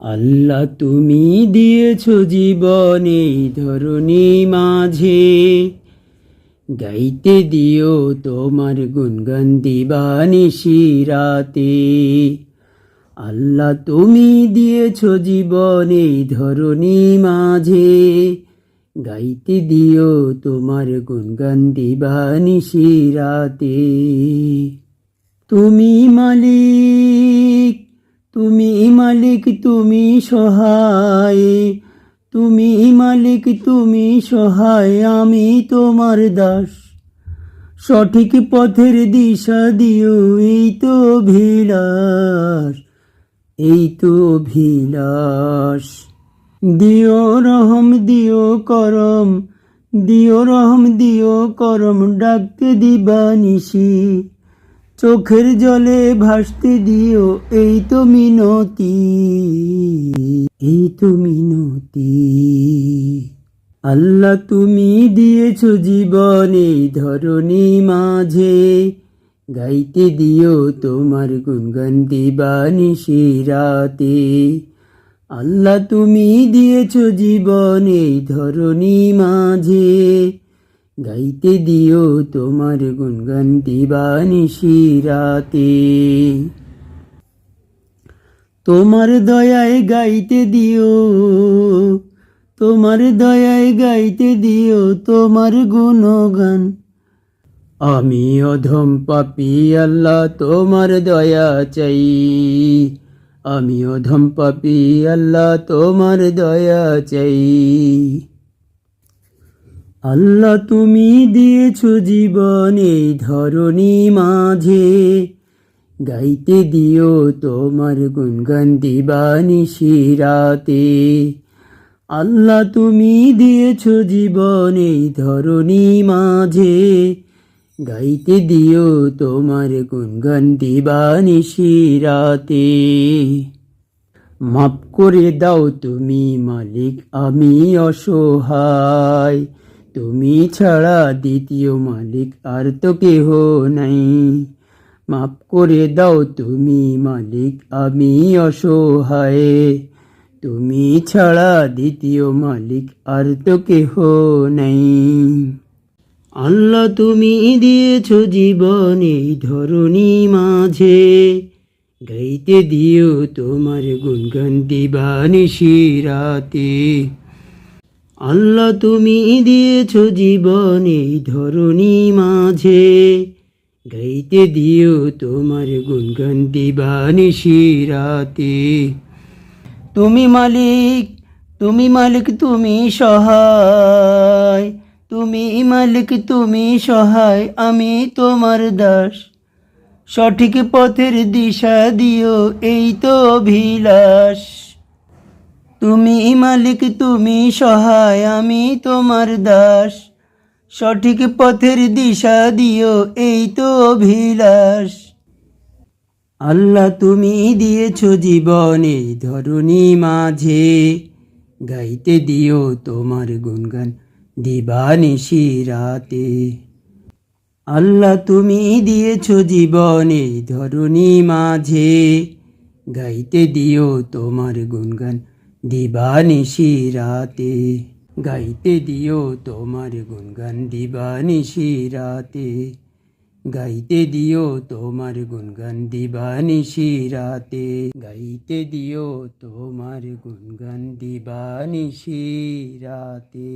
আল্লাহ তুমি দিয়েছ জীবন এই ধরনী মাঝে। গাইতে দিও তোমার গুনগান দিবানিশি রাতে আল্লাহ তুমি দিয়েছ জীবন এই ধরনী মাঝে। গাইতে দিও তোমার গুনগান দিবানিশি রাতে তুমি মালিক তুমি মালিক, তুমি সহায়। তুমি মালিক, তুমি সহায়, আমি তোমার দাস। সঠিক পথের দিশা দিও, এই তো ভিলাস এই তো ভিলাস দিও রহম, দিও করম, দিও রহম, দিও করম, ডাকতে দিবা নিশি। চোখের জলে ভাসতে দিও, এই তো মিনতি, এই তো মিনতি। আল্লাহ তুমি দিয়েছ জীবন ধরনী মাঝে, গাইতে দিও তোমার গুনগান দিবানিশি রাতে আল্লাহ তুমি দিয়েছ জীবন ধরনী মাঝে গাইতে দিও তোমার গুনগান দিবানিশি রাতে তোমার দয়ায় গাইতে দিও, তোমার দয়ায় গাইতে দিও তোমার গুণগান। আমি অধম পাপি, আল্লাহ তোমার দয়া চাই। আমি অধম পাপি, আল্লাহ তোমার দয়া চাই। আল্লাহ তুমি দিয়েছ জীবন এই ধরনী মাঝে। গাইতে দিও তোমার গুনগান দিবানিশি রাতে আল্লাহ তুমি দিয়েছ জীবন এই ধরনী মাঝে। গাইতে দিও তোমার গুনগান দিবানিশি রাতে মাফ করে দাও তুমি মালিক, আমি অসহায়। তুমি ছাড়া দ্বিতীয় মালিক আর তো কেহ নাই। মাফ করে দাও তুমি মালিক, আমি অসহায়। তুমি ছাড়া দ্বিতীয় মালিক আর তো কেহ নাই। আল্লাহ তুমি দিয়েছ জীবন এই ধরনী মাঝে। গাইতে দিও তোমার গুনগান দিবানিশি রাতে আল্লাহ তুমি দিয়েছ জীবন এই ধরনী মাঝে। গাইতে দিও তোমার গুনগান দিবানিশি রাতে তুমি মালিক তুমি মালিক, তুমি সহায়। তুমি মালিক, তুমি সহায়, আমি তোমার দাস। সঠিক পথের দিশা দিও, এই তো অভিলাষ। তুমি মালিক, তুমি সহায়, আমি তোমার দাস। সঠিক পথের দিশা দিও, এই তো অভিলাষ। আল্লাহ তুমি দিয়েছ জীবনে ধরনী মাঝে। গাইতে দিও তোমার গুনগান দিবানিশি রাতে। আল্লাহ তুমি দিয়েছ জীবনে ধরনী মাঝে। গাইতে দিও তোমার গুনগান দিবানিশি রাতে গাইতে দিও তোমার গুনগান দিবানিশি রাতে গাইতে দিও তোমার গুনগান দিবানিশি রাতে গাইতে দিও তোমার গুনগান দিবানিশি রাতে